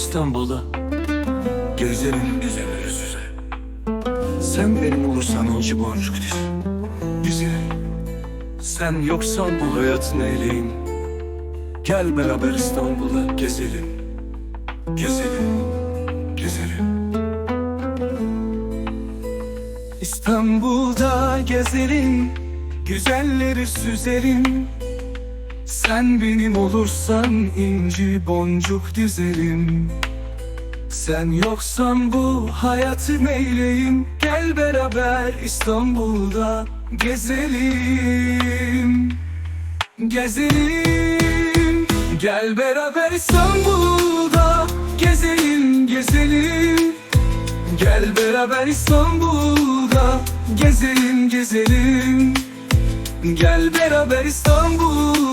İstanbul'da Gezelim. Güzeller süze Sen benim olursan inci boncuk diz Güzel Sen yoksan bu hayat neyleyim Gel beraber İstanbul'da gezelim. Gezelim. Gezelim. İstanbul'da gezelim. Güzelleri süzerim Sen benim olursan inci boncuk dizerim. Sen yoksan bu hayatı neyleyim? Gel beraber İstanbul'da gezelim. Gezelim. Gel beraber İstanbul'da gezelim gezelim. Gel beraber İstanbul'da gezelim gezelim. Gel beraber İstanbul'da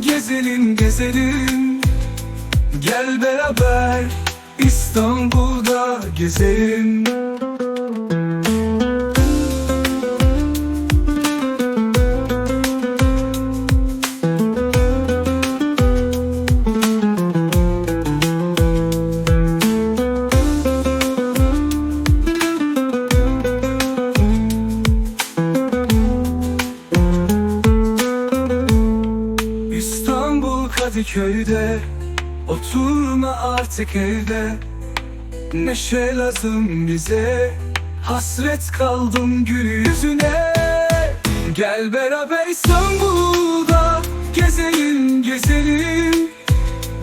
gezelim gezelim. Gel beraber İstanbul'da gezelim İstanbul Kadıköy'de Oturma artık evde. Neşe lazım bize Hasret kaldım gül yüzüne. Gel beraber İstanbul'da Gezelim gezelim.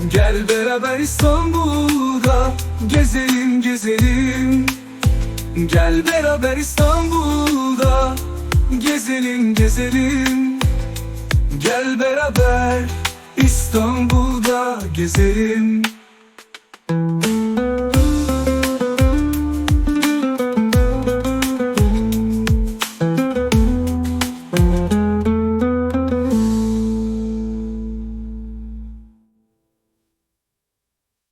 Gel beraber İstanbul'da Gezelim gezelim. Gel beraber İstanbul'da Gezelim gezelim. Gel beraber İstanbul'da gezelim